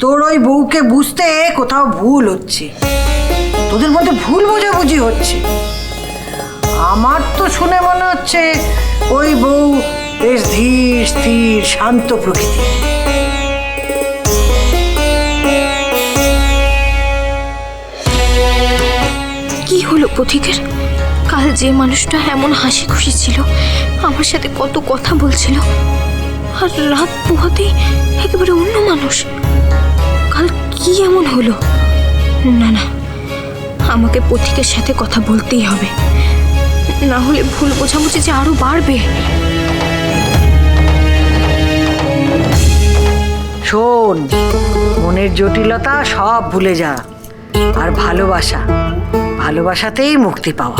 তোর ওই বউকে বুঝতে কোথাও ভুল হচ্ছে। তোদের মধ্যে ভুল বোঝাবুঝি হচ্ছে। আমার তো শুনে মনে হচ্ছে ওই বউ বেশ ধীর, স্থির, শান্ত প্রকৃতি কি হলো পথিকের? কাল যে মানুষটা এমন হাসি খুশি ছিল, আমার সাথে কত কথা বলছিল। আর রাত পোহাতেই একেবারে অন্য মানুষ। কি এমন হলো? না না আমাকে পথিকের সাথে কথা বলতেই হবে। না হলে ভুল বোঝাবুঝি যে আরও বাড়বে। শোন মনের জটিলতা সব ভুলে যা আর ভালোবাসা ভালোবাসাতেই মুক্তি পাওয়া।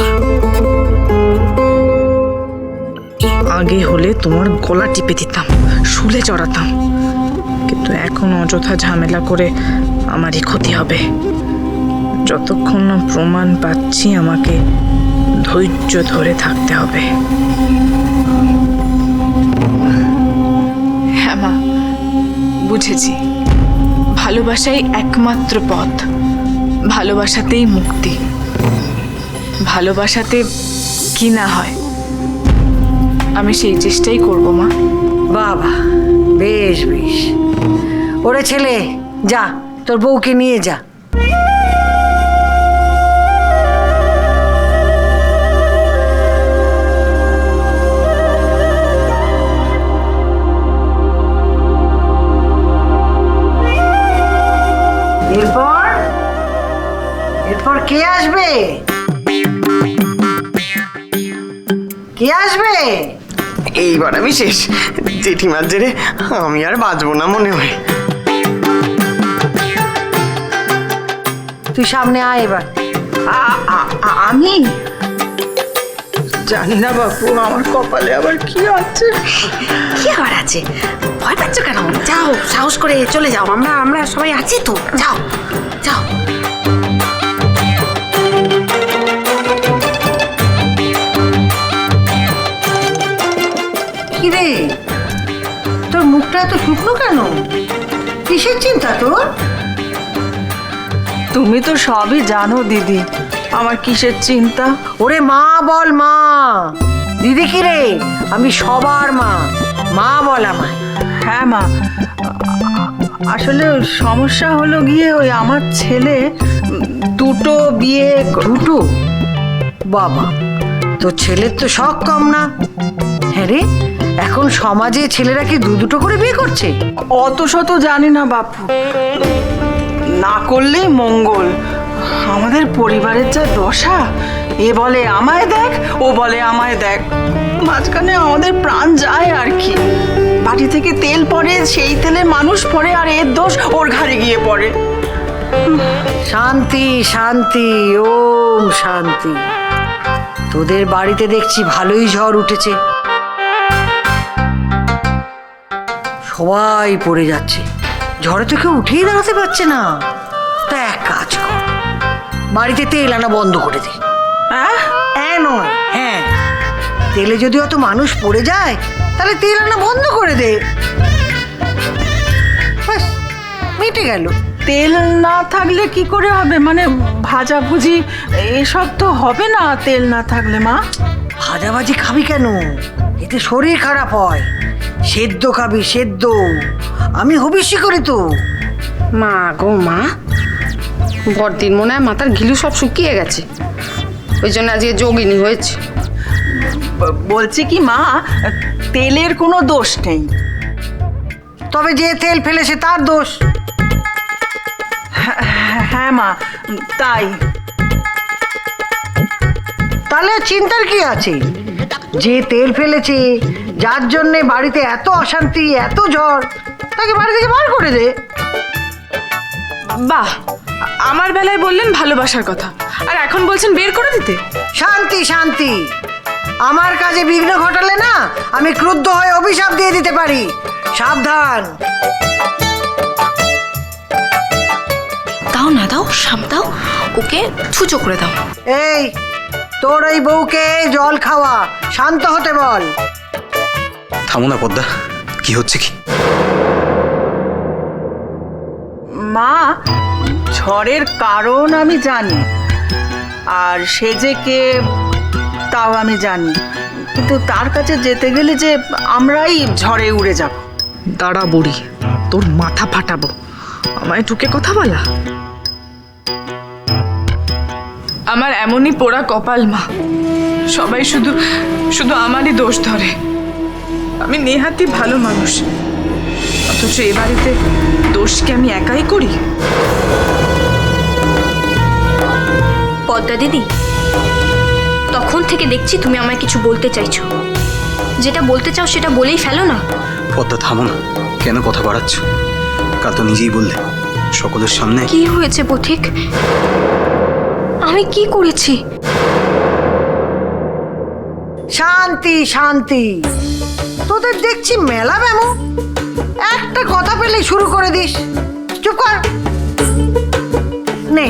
আগে হলে তোমার গলা টিপে দিতাম শুলে চড়াতাম। কিন্তু এখন অযথা ঝামেলা করে আমারই ক্ষতি হবে। যতক্ষণ না প্রমাণ পাচ্ছি, আমাকে ধৈর্য ধরে থাকতে হবে। হ্যাঁ মা, বুঝেছি। ভালোবাসাই একমাত্র পথ। ভালোবাসাতেই মুক্তি। ভালোবাসাতে কি না হয়, আমি সেই চেষ্টাই করব মা। বাবা, বেশ বেশ। ওরে ছেলে, যা, তোর বউকে নিয়ে যা। এরপর? এরপর কে আসবে? কে আসবে? এইবার আমি শেষ। জেঠিমার জেরে আমি আর বাঁচবো না মনে হয়। তুই সামনে আয় এবার। আমি? জানি না বাপু আমার কপালে আবার কি আছে? কি আবার আছে? ভয় পাচ্ছ কেন? যাও সাহস করে চলে যাও। আমরা আমরা সবাই আছি তো। যাও যাও। এত শুকনো কেন? কিসের চিন্তা তোর? তুমি তো সবই জানো দিদি। আমার কিসের চিন্তা? ওরে মা বল মা। দিদি কি রে? আমি সবার মা। মা বল আমায়। হ্যাঁ মা। আসলে সমস্যা হলো গিয়ে ওই আমার ছেলে দুটো বিয়ে দুটো? বাবা তো ছেলের তো শখ কম না। হ্যাঁ রে এখন সমাজে ছেলেরা কি দু দুটো করে বিয়ে করছে? অত শত জানি না বাপু। না করলেই মঙ্গল। আমাদের পরিবারের যা দশা এ বলে আমায় দেখ ও বলে আমায় দেখ। মাঝখানে আমাদের প্রাণ যায় আর কি। বাড়ি থেকে তেল পড়ে সেই তেলে মানুষ পড়ে আর এর দোষ ওর ঘাড়ে গিয়ে পড়ে। শান্তি শান্তি ওম শান্তি। তোদের বাড়িতে দেখছি ভালোই ঝড় উঠেছে। সবাই পড়ে যাচ্ছে। ঝড়ে তো কেউ উঠেই দাঁড়াতে পারছে না। তা এক কাজ কর বাড়িতে তেল আনা বন্ধ করে দে। হ্যাঁ? হ্যাঁ নয় হ্যাঁ। তেলে যদি অত মানুষ পড়ে যায় তাহলে তেল আনা বন্ধ করে দে। মিটে গেল। তেল না থাকলে কি করে হবে? মানে ভাজাভুজি এসব তো হবে না তেল না থাকলে মা। ভাজাভাজি খাবি কেন? এতে শরীর খারাপ হয়। সেদ্ধ খাবি সেদ্ধ। আমি হবিষ্যি করি তো। মা গো মা। বড়দিন মনে হয় মাথার ঘিলু সব শুকিয়ে গেছে। ওই জন্য আজকে যোগিনী হয়েছে। বলছি কি মা তেলের কোনো দোষ নেই। তবে যে তেল ফেলেছে তার দোষ। হ্যাঁ, হ্যাঁ মা তাই। তাহলে চিন্তার কি আছে? যে তেল ফেলেছে যার জন্যে বাড়িতে এত অশান্তি এত ঝড় তাকে বাড়ি থেকে বার করে দে। বাহ আমার বেলায় বললেন ভালোবাসার কথা। আর এখন বলছেন বের করে দিতে? শান্তি শান্তি। আমার কাজে বিঘ্ন ঘটালে না আমি ক্রুদ্ধ হয়ে অভিশাপ দিয়ে দিতে পারি। সাবধান। দাও না দাও সাপ দাও। ওকে ছুচো করে দাও। এই তোর ওই বউকে জল খাওয়া শান্ত হতে বল। থামো না পদ্মা। কি হচ্ছে কি? মা ঝড়ের কারণ আমি জানি। আর সে যে কে তাও আমি জানি। কিন্তু তার কাছে যেতে গেলে যে আমরাই ঝড়ে উড়ে যাব। দাঁড়া বুড়ি তোর মাথা ফাটাবো। আমায় ঢুকে কথা বলা। আমার এমনই পোড়া কপাল মা। সবাই শুধু শুধু আমারই দোষ ধরে। আমি নেহাতি ভালো মানুষ। অথচ এ বাড়িতে দোষকে আমি একাই করি? পদ্মা দিদি তখন থেকে দেখছি তুমি আমায় কিছু বলতে চাইছো। যেটা বলতে চাও সেটা বলেই ফেলো না। পদ্মা থামো না। কেন কথা বাড়াচ্ছ? কাল তো নিজেই বললে সকলের সামনে। কি হয়েছে পথিক? আমি কি করেছি? শান্তি শান্তি। তোদের দেখছি মেলা ব্যামো। একটা কথা পেলেই শুরু করে দিস। চুপ কর। নে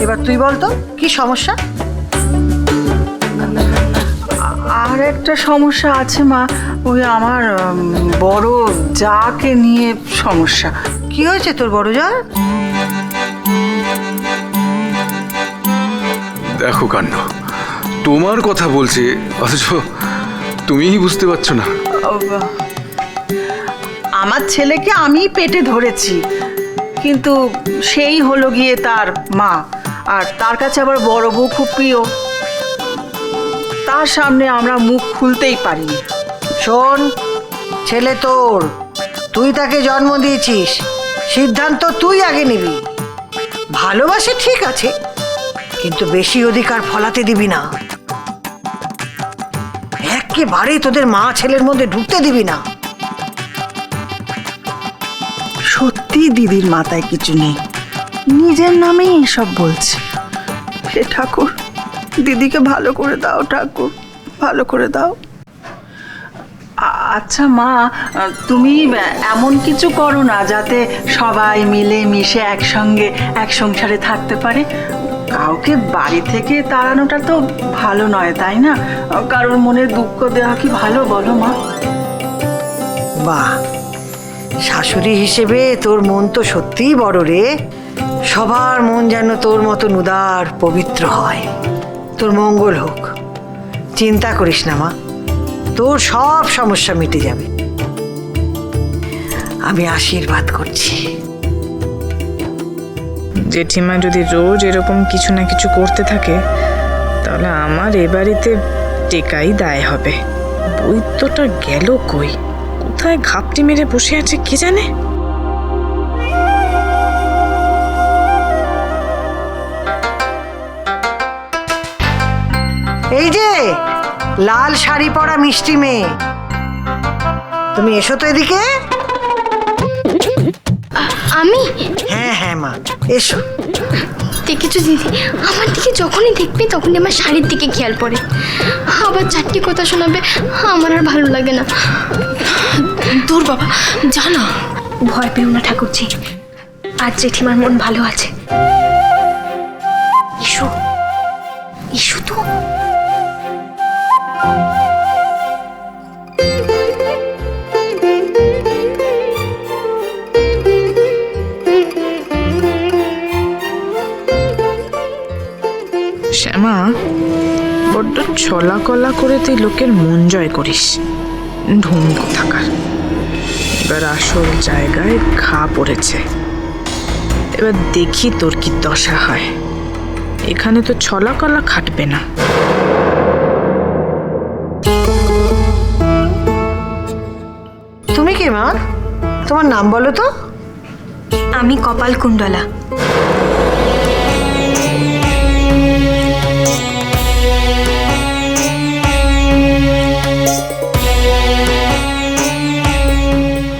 এবার তুই বল তো কি সমস্যা? আর একটা সমস্যা আছে মা ওই আমার উম, বড় যাকে নিয়ে সমস্যা। কি হয়েছে তোর বড় যা দেখো কাণ্ড তোমার কথা বলছে অথচ তুমিই বুঝতে পারছ না। আমার ছেলেকে আমি পেটে ধরেছি, কিন্তু সেই হলো গিয়ে তার মা, আর তার কাছে আবার বড় বউ খুব প্রিয়। তার সামনে আমরা মুখ খুলতেই পারি শোন, ছেলে তোর, তুই তাকে জন্ম দিয়েছিস, সিদ্ধান্ত তুই আগে নিবি। ভালোবাসে ঠিক আছে, কিন্তু বেশি অধিকার ফলাতে দিবি না। একেবারে তোদের মা ছেলের মধ্যে ঢুকতে দিবি না। সত্যি দিদির মাথায় কিছু নেই। নিজের নামেই এসব বলছে। হে ঠাকুর দিদিকে ভালো করে দাও ঠাকুর ভালো করে দাও। আচ্ছা মা তুমি এমন কিছু করো না যাতে সবাই মিলে মিশে একসঙ্গে এক সংসারে থাকতে পারে। কাউকে বাড়ি থেকে তাড়ানোটা তো ভালো নয়, তাই না? কারোর মনে দুঃখ দেওয়া কি ভালো বলো মা? বাহ, শাশুড়ি হিসেবে তোর মন তো সত্যিই বড় রে। সবার মন যেন তোর মতন উদার, পবিত্র হয়। তোর মঙ্গল হোক। চিন্তা করিস না মা, তোর সব সমস্যা মিটে যাবে। আমি আশীর্বাদ করছি। জেঠিমা যদি রোজ এরকম কিছু না কিছু করতে থাকে, তাহলে আমার এ বাড়িতে টেকাই দায় হবে। বৈদ্যটা গেল কই? কোথায় ঘাপটি মেরে বসে আছে কে জানে? এই যে, লাল শাড়ি পরা মিষ্টি মেয়ে। তুমি এসো তো এদিকে। আমি? হ্যাঁ হ্যাঁ মা। এসো। দেখেছ দিদি আমার দিকে যখনই দেখবে তখনই আমার শাড়ির দিকে খেয়াল পড়ে। আবার চারটি কথা শোনাবে আমার আর ভালো লাগে না। দূর বাবা জানা ভয় পেও না ঠাকুরজি। আজ জেঠিমার মন ভালো আছে। ইসু ইসু তো। শ্যামা বড্ড ছলা কলা করে তুই লোকের মন জয় করিস। ঢুম থাকার এবার আসল জায়গায় ঘা পড়েছে। এবার দেখি তোর কি দশা হয়। এখানে তো ছলা কলা খাটবে না। তুমি কে মা? তোমার নাম বলো তো। আমি কপাল কুণ্ডলা।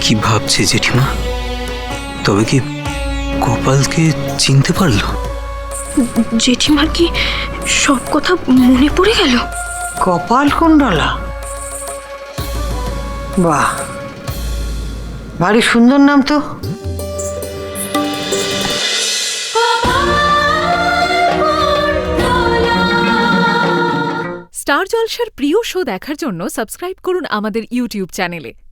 কি ভাবছে জেঠিমা? তবে কি কপালকে চিনতে পারল? জেঠিমার কি সব কথা মনে পড়ে গেল? কপাল কুণ্ডলা। বাহ। ভারী সুন্দর নাম তো। স্টার জলসার প্রিয় শো দেখার জন্য সাবস্ক্রাইব করুন আমাদের ইউটিউব চ্যানেলে।